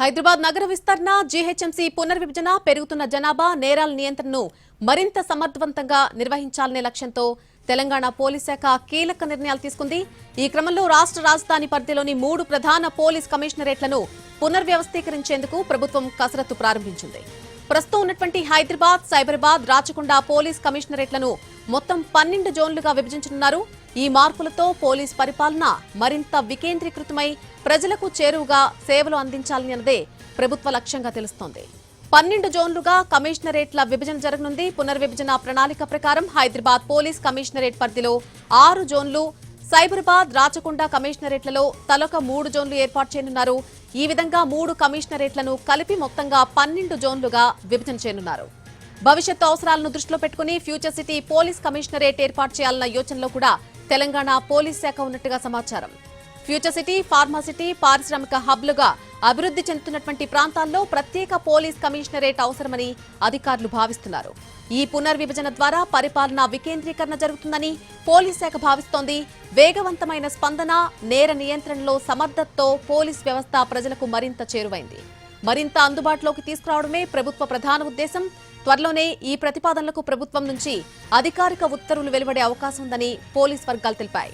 హైదరాబాద్ నగర విస్తరణ జీహెచ్ఎంసీ పునర్విభజన పెరుగుతున్న జనాభా నేరాల నియంత్రణను మరింత సమర్థవంతంగా నిర్వహించాలనే లక్ష్యంతో తెలంగాణ పోలీస్ శాఖ కీలక నిర్ణయాలు తీసుకుంది. ఈ క్రమంలో రాష్ట్ర రాజధాని పరిధిలోని మూడు ప్రధాన పోలీస్ కమిషనరేట్లను పునర్వ్యవస్థీకరించేందుకు ప్రభుత్వం కసరత్తు ప్రారంభించింది. ప్రస్తుతం ఉన్నటువంటి హైదరాబాద్ సైబరాబాద్ రాచకొండ పోలీస్ కమిషనరేట్లను మొత్తం పన్నెండు జోన్లుగా విభజించనున్నారు. ఈ మార్పులతో పోలీస్ పరిపాలన మరింత వికేంద్రీకృతమై ప్రజలకు చేరువుగా సేవలు అందించాలన్నదే ప్రభుత్వ లక్ష్యంగా తెలుస్తోంది. పన్నెండు జోన్లుగా కమిషనరేట్ల విభజన జరగనుంది. పునర్విభజన ప్రణాళిక ప్రకారం హైదరాబాద్ పోలీస్ కమిషనరేట్ పరిధిలో ఆరు జోన్లు సైబరాబాద్ రాచకొండ కమిషనరేట్లలో తలొక మూడు జోన్లు ఏర్పాటు చేయనున్నారు. ఈ విధంగా మూడు కమిషనరేట్లను కలిపి మొత్తంగా పన్నెండు జోన్లుగా విభజన చేయనున్నారు. భవిష్యత్తు అవసరాలను దృష్టిలో పెట్టుకుని ఫ్యూచర్ సిటీ పోలీస్ కమిషనరేట్ ఏర్పాటు చేయాలన్న యోచనలో కూడా తెలంగాణ పోలీస్ శాఖ ఉన్నట్టుగా సమాచారం. ఫ్యూచర్ సిటీ ఫార్మాసిటీ పారిశ్రామిక హబ్లుగా అభివృద్ధి చెందుతున్నటువంటి ప్రాంతాల్లో ప్రత్యేక పోలీస్ కమిషనరేట్ అవసరమని అధికారులు భావిస్తున్నారు. ఈ పునర్విభజన ద్వారా పరిపాలన వికేంద్రీకరణ జరుగుతుందని పోలీస్ శాఖ భావిస్తోంది. వేగవంతమైన స్పందన నేర నియంత్రణలో సమర్థతతో పోలీస్ వ్యవస్థ ప్రజలకు మరింత చేరువైంది. మరింత అందుబాటులోకి తీసుకురావడమే ప్రభుత్వ ప్రధాన ఉద్దేశం. త్వరలోనే ఈ ప్రతిపాదనలకు ప్రభుత్వం నుంచి అధికారిక ఉత్తర్వులు వెలువడే అవకాశం ఉందని పోలీస్ వర్గాలు తెలిపాయి.